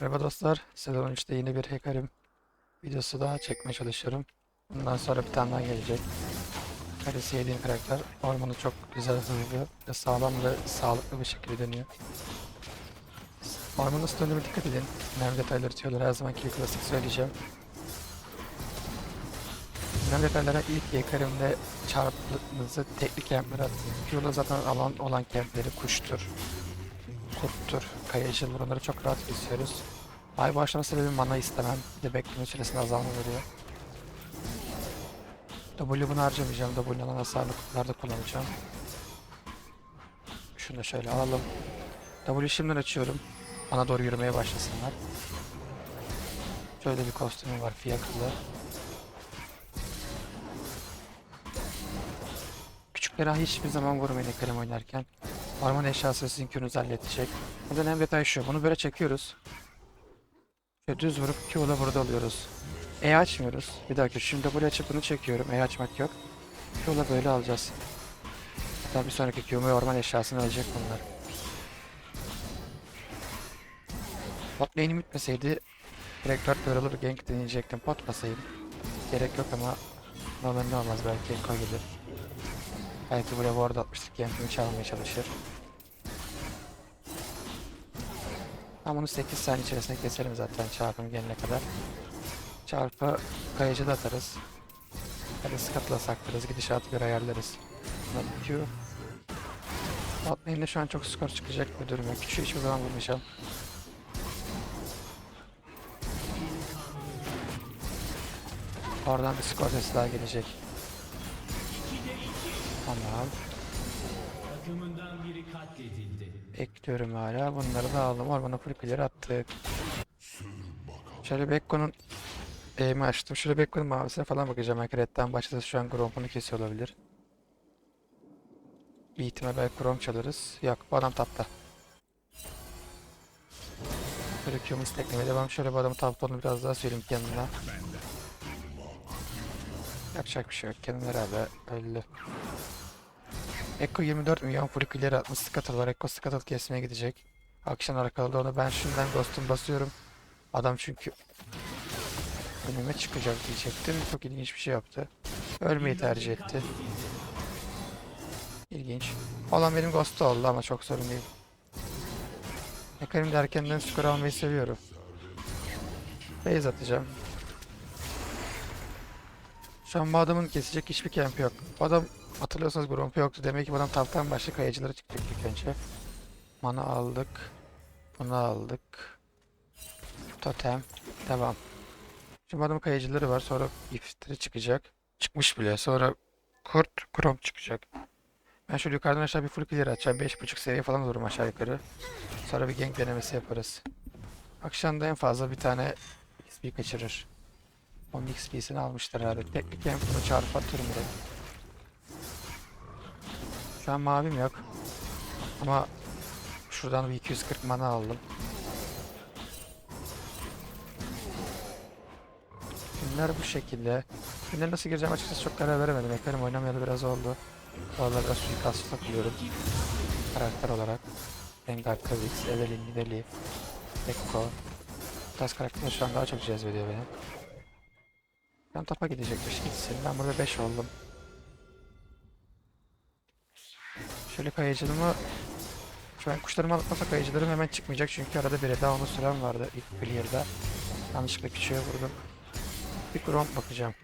Merhaba dostlar. Sezon 3'te yeni bir Hekarim videosu daha çekmeye çalışıyorum. Bundan sonra bir tane daha gelecek. Hekari sevdiğim karakter. Ormanı çok güzel, hızlı ve sağlam ve sağlıklı bir şekilde dönüyor. Ormanın nasıl döndüğüne dikkat edin. Önemli detayları tüyoları her zamanki gibi klasik söyleyeceğim. Önemli detaylara ilk Hekarim'de çarpınızı tekli kempleri atın. Q'da zaten alan olan kempleri kuştur kurttur, kayıcıl buraları çok rahat kesiyoruz. Ay başlama sebebi mana istemem. Bir de bekleme süresine azalma veriyor. W bunu harcamayacağım. W alan hasarlı kutularda kullanacağım. Şunu da şöyle alalım. W şimdiden açıyorum. Bana doğru yürümeye başlasınlar. Şöyle bir kostümüm var fiyaklı. Küçüklere hiçbir zaman vurmayın kalem oynarken. Orman eşyası sinkronuz halledecek. Neden en detay şu. Bunu böyle çekiyoruz. Şöyle düz vurup Q'la burada alıyoruz. E açmıyoruz. Bir dakika şimdi W açıp bunu çekiyorum. E açmak yok. Q'la böyle alacağız. Hatta bir sonraki Q'mu orman eşyasını alacak bunlar. Bot lane'im bitmeseydi direkt 4 böyle olur gank deneyecektim. Pot basayım. Gerek yok ama normalde olmaz belki Ekko gelir. Belki buraya ward atmıştık gankimi çalmaya çalışır. Ben bunu 8 saniye içerisinde keserim zaten çarpım gelene kadar. Çarpı kayıcı da atarız. Hadi skatla saklarız, gidişatı göre ayarlarız. Q. Lane'de şu an çok skor çıkacak bir durum yok. Şu hiçbir zaman vurmayacağım. Oradan bir skor sesi daha gelecek. Tamam. Biri katledildi. Bekliyorum hala. Bunları da aldım. Ormana fırkıları attık. Şöyle Bekko'nun eğimi açtım. Şöyle Bekko'nun mavisine falan bakacağım. Belki redden başlasa şu an Gromp'unu kesiyor olabilir. Bir ihtimal belki Gromp çalarız. Yok bu adam tapta. Böyle Q'mu isteklemeye devam. Şöyle bu adamın tapta olduğunu biraz daha söyleyeyim kendine. Yapacak bir şey yok. Kendim herhalde öldü. Ekko 24 milyon full ileri atmış Scuttle var. Ekko Scuttle kesmeye gidecek. Akşam arkalı onu ben şimdiden ghost'um basıyorum. Adam çünkü önüme çıkacak diyecektim. Çok ilginç bir şey yaptı. Ölmeyi tercih etti. İlginç. Olan benim ghost'u oldu ama çok sorun değil. Ekarim de erkenden skor almayı seviyorum. Base atacağım. Şu an bu adamın kesecek hiçbir camp yok. Adam hatırlıyorsanız Gromp yoktu. Demek ki bu adam taptan başka kayıcılara çıkacak ilk önce. Mana aldık. Bunu aldık. Totem. Devam. Şimdi bu adamın kayıcıları var. Sonra iftiri çıkacak. Çıkmış bile. Sonra kurt, Gromp çıkacak. Ben şöyle yukarıdan aşağı bir full clear atacağım. 5.5 seviye falan olurum aşağı yukarı. Sonra bir gank denemesi yaparız. Akşamda en fazla bir tane XP kaçırır. 10 XP'sini almışlar herhalde. Teknik hem bunu çarpı atıyorum direkt. Şu an mavim yok. Ama şuradan bir 240 mana aldım. Günler bu şekilde. Günler nasıl gireceğim açıkçası çok karar veremedim. Eklerim oynamayalı biraz oldu. Oralarda suikastçı takılıyorum. Karakter olarak. Rengar, Kha'Zix, Evelynn, Nidalee, Ekko. Bu tarz karakterler şu an daha çok cezbediyor beni. Ben tapa gidecekmiş gitsin. Ben burada 5 oldum. Şöyle kayıcılığımı şu an kuşlarımı alıp kayıcılarım hemen çıkmayacak çünkü arada bir daha onu süren vardı ilk clear'da. Yanlışlıkla küçüğe vurdum. Bir gromp bakacağım.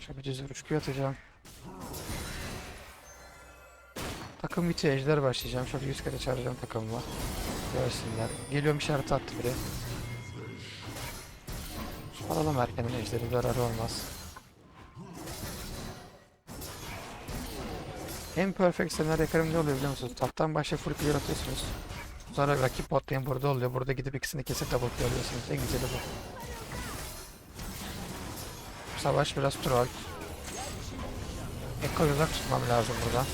Şöyle bir düz Q atacağım. Takım bitiyor ejder başlayacağım. Şöyle 100 kere çağıracağım takımıma. Görsünler. Geliyorum işaret attı biri. Alalım erkenden ejderi zararı olmaz. En perfect senaryo yakarım ne oluyor biliyor musunuz? Taptan başa full clear atıyorsunuz. Sonra rakip bot lane burada oluyor. Burada gidip ikisini kesip double kill alıyorsunuz. En güzeli bu. Savaş biraz troll. Ekko'yu uzak tutmam lazım burada.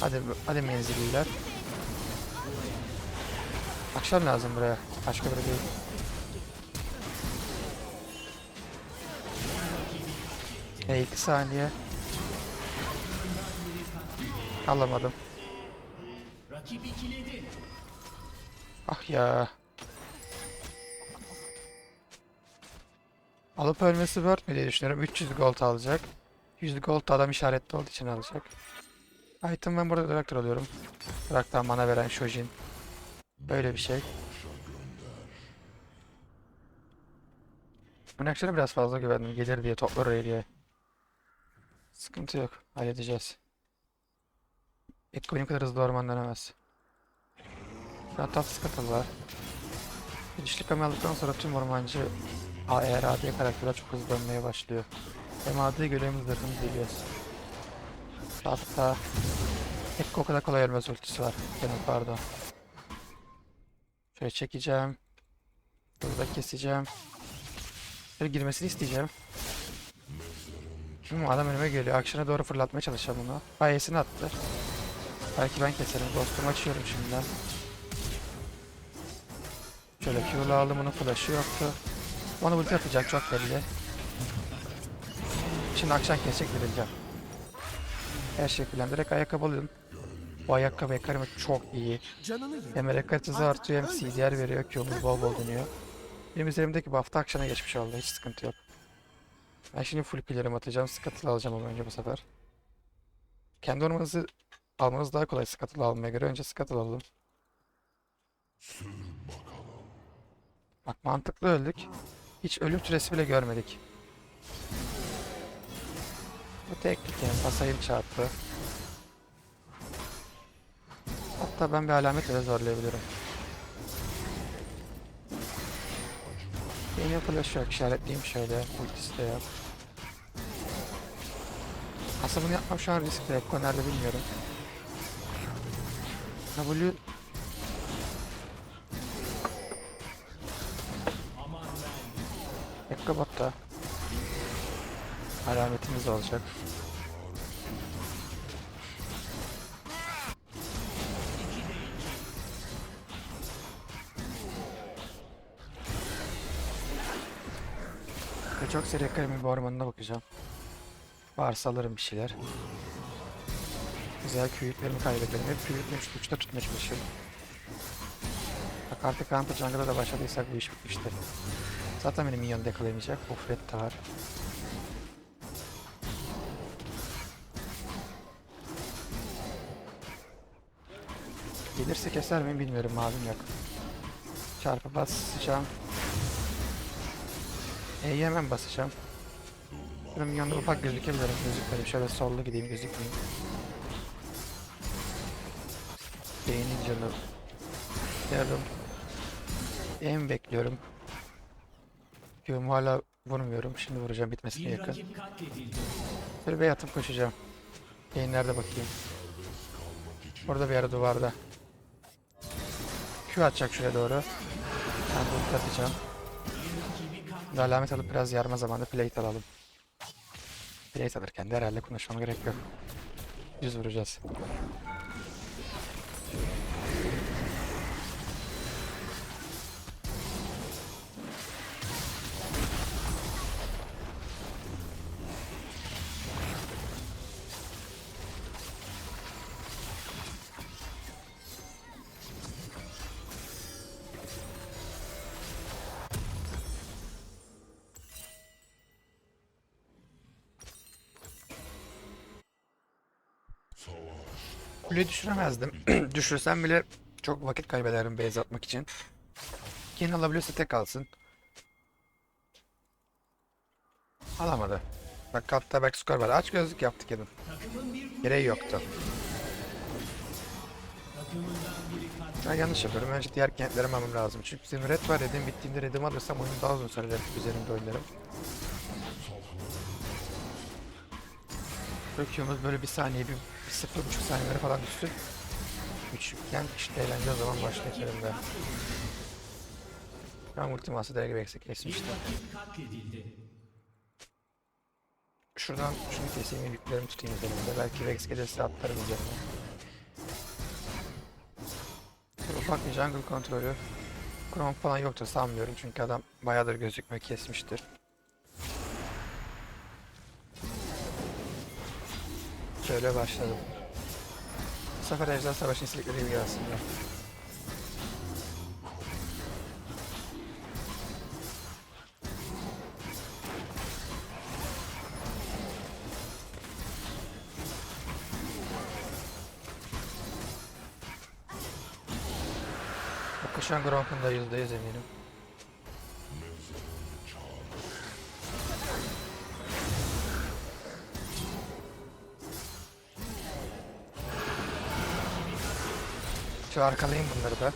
Hadi hadi menzilliler. Akşam lazım buraya. Başka biri değil. E 2 saniye. Alamadım. Ah ya. Alıp ölmesi Word mü diye düşünüyorum. 300 gold alacak. 100 gold da adam işaretli olduğu için alacak. Item ben burada Draktar alıyorum. Draktar mana veren Shojin. Böyle bir şey. Münakşara biraz fazla güvendim. Gelir diye toplar oraya diye. Sıkıntı yok. Halledeceğiz. Ekko benim kadar hızlı orman dönemez. Sıkıntılı var. Dişli kamera aldıktan sonra tüm ormancı eğer AD karakterler çok hızlı dönmeye başlıyor. Hem AD görevimiz zırhımız geliyoruz. Hatta Ekko o kadar kolay ölmez ultisi var. Benim pardon. Şöyle çekeceğim. Burada keseceğim. Şöyle girmesini isteyeceğim. Şimdi adam önüme geliyor. Akşana doğru fırlatmaya çalışacağım bunu. Bayesini attı. Belki ben keserim. Ghost'umu açıyorum şimdiden. Şöyle Q'lu aldım. Onun flash'ı yoktu. Bana ulti atacak çok belli. Şimdi akşam kesecek vereceğim. Her şey plan. Direkt ayakkabı alıyorum. Bu ayakkabı ekarımı çok iyi. Hem hareket hızı artıyor hem CDR veriyor. Q'muz bol bol dönüyor. Benim üzerimdeki buff'ta akşana geçmiş oldu. Hiç sıkıntı yok. Ben şimdi full pillerimi atacağım. Scuttle alacağım ama önce bu sefer. Kendi ormanınızı almanız daha kolay Scuttle almaya göre. Önce Scuttle alalım. Bak mantıklı öldük. Hiç ölüm süresi bile görmedik. Bu teknik yani. Pasayım çarptı. Hatta ben bir alamet bile zorlayabilirim. Benim flash yok. İşaretleyeyim şöyle. Ultisi de yok. Aslında bunu yapmam şu an riskli. Ekko nerede bilmiyorum. W Ekko botta. Alametimiz olacak. Çok seri akademi bir ormanına bakacağım. Varsa alırım bir şeyler. Güzel küyüklerimi kaybederim. Hep küyüklerimi şu uçta tutmaya çalışıyorum. Bak artık Hunter Jungle'a da başladıysak bu iş bitmiştir. Zaten benim minyonu yakalayamayacak. Ufret de var. Gelirse keser miyim bilmiyorum mavim yok. Çarpı basacağım. E'ye hemen basacağım. Benim yanında ufak gözükebilirim gözükmedim. Şöyle sollu gideyim gözükmeyeyim. Beynin canı. Yardım. En bekliyorum. Diyorum hala vurmuyorum. Şimdi vuracağım bitmesine yakın. Böyle bir atıp koşacağım. Yayınlarda bakayım. Orada bir ara duvarda. Q atacak şuraya doğru. Ben de atacağım. Şimdi alamet alıp biraz yarma zamanında plate alalım. Plate alırken de herhalde konuşmama gerek yok. Düz vuracağız. Kule düşüremezdim. Düşürsem bile çok vakit kaybederim base atmak için. Kendi alabiliyorsa tek alsın. Alamadı. Bak kapta belki skor var. Aç gözlük yaptı Kevin. Takımın bir Gereği yoktu. Ben yanlış yapıyorum. Önce diğer kentleri almam lazım. Çünkü bizim red var dedim. Bittiğinde redimi alırsam oyunu daha uzun süreler üzerinde oynarım. Döküyoruz böyle bir saniye, bir, bir sıfır buçuk saniyeleri falan düşsün. Küçükken işte eğlence o zaman başlıyor elimde. Ben ultiması direkt eksik kesmiştim. Şuradan şunu keseyim, yüklerimi tutayım üzerimde. Belki Vex gelirse atlarım üzerine. Ufak bir jungle kontrolü. Chrome falan yoktur sanmıyorum çünkü adam bayağıdır gözükme kesmiştir. Şöyle başladım. sefer Ejder Savaşı'nın istedikleri gibi gelsin ya. Bakın şu an Gronk'un yüzde yüz eminim. Şu arkalayayım bunları da.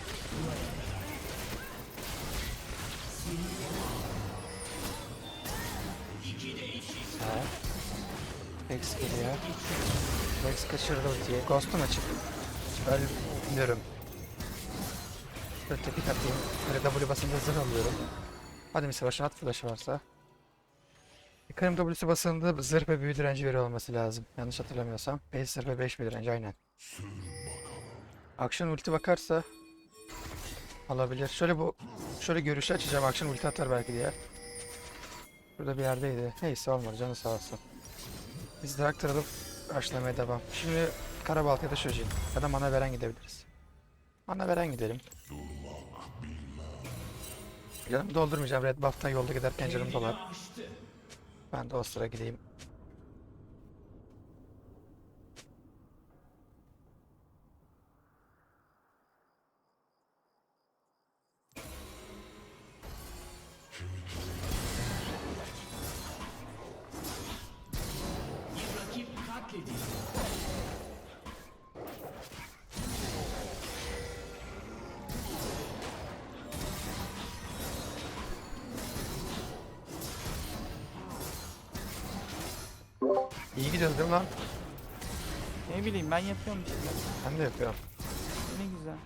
Vex geliyor. Vex kaçırdı ultiyi. Ghost'un açık. Ölmüyorum. Böyle tepik atayım. Böyle W basınca zırh alıyorum. Hadi bir savaşın at flash'ı varsa. Yıkarım W'si basıldığında zırh ve büyü direnci veriyor olması lazım. Yanlış hatırlamıyorsam. 5 zırh ve 5 büyü direnci aynen. Akşam ulti bakarsa alabilir. Şöyle bu şöyle görüşü açacağım. Akşam ulti atar belki diye. Burada bir yerdeydi. Neyse olmadı canı sağ olsun. Biz Draktar alıp başlamaya devam. Şimdi Karabalta'ya da Shojin. Ya da mana veren gidebiliriz. Mana veren gidelim. Canımı doldurmayacağım. Red buff'tan yolda giderken canım dolar. Ben de o sıra gideyim. İyi gidiyoruz değil mi lan? Ne bileyim ben yapıyorum işte. Ben de yapıyorum. Ne güzel.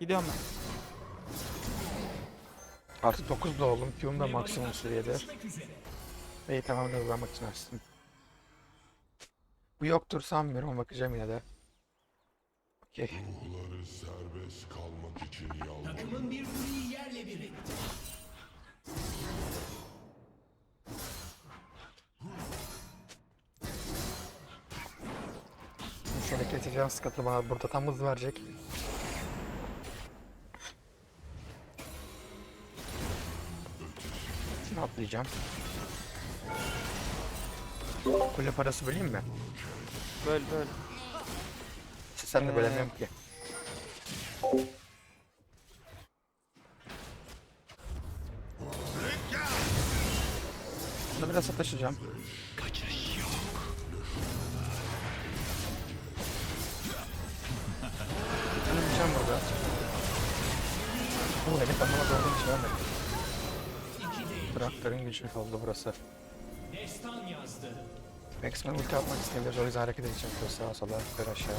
Gidiyorum ben. Artı 9 da oldum. Q'um da maksimum seviyede. Ve tamam da hızlanmak için açtım. Bu yoktur sanmıyorum ama bakacağım yine de. Okey. Ruhları serbest kalmak için yalvar. Takımın bir kuleyi yerle bir etti. Şöyle keseceğim sıkıntı bana burada tam hız verecek. Şunu atlayacağım. Kule parası böleyim mi? Böyle böyle. Sen de bölemiyorum ki. Burada biraz sataşacağım. Öleceğim burada. Bu herif anlamadı olduğum için ölmedi. Traktörün gücü oldu burası. Maxman ulti atmak istemiyoruz o yüzden hareket edeceğim. Şöyle sağa sola, yukarı aşağı.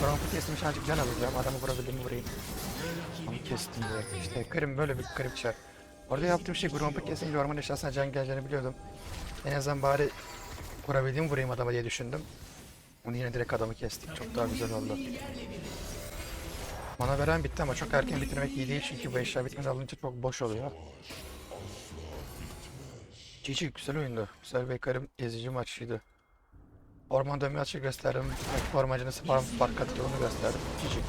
Grump'u kestim şu azıcık can alacağım. Adamı vurabildiğimi vurayım. Onu kestim direkt. İşte kırım böyle bir kırık çar. Orada yaptığım şey Grump'u kesince orman eşyasına can geleceğini biliyordum. En azından bari vurabildiğimi vurayım adama diye düşündüm. Onu yine direkt adamı kestik. Çok daha güzel oldu. Mana veren bitti ama çok erken bitirmek iyi değil çünkü bu eşya bitmeden alınca çok boş oluyor. Cici güzel oyundu. Güzel ve karım ezici maçıydı. Orman dönme açı gösterdim. Rakip ormancı nasıl farm fark onu gösterdim. Cici.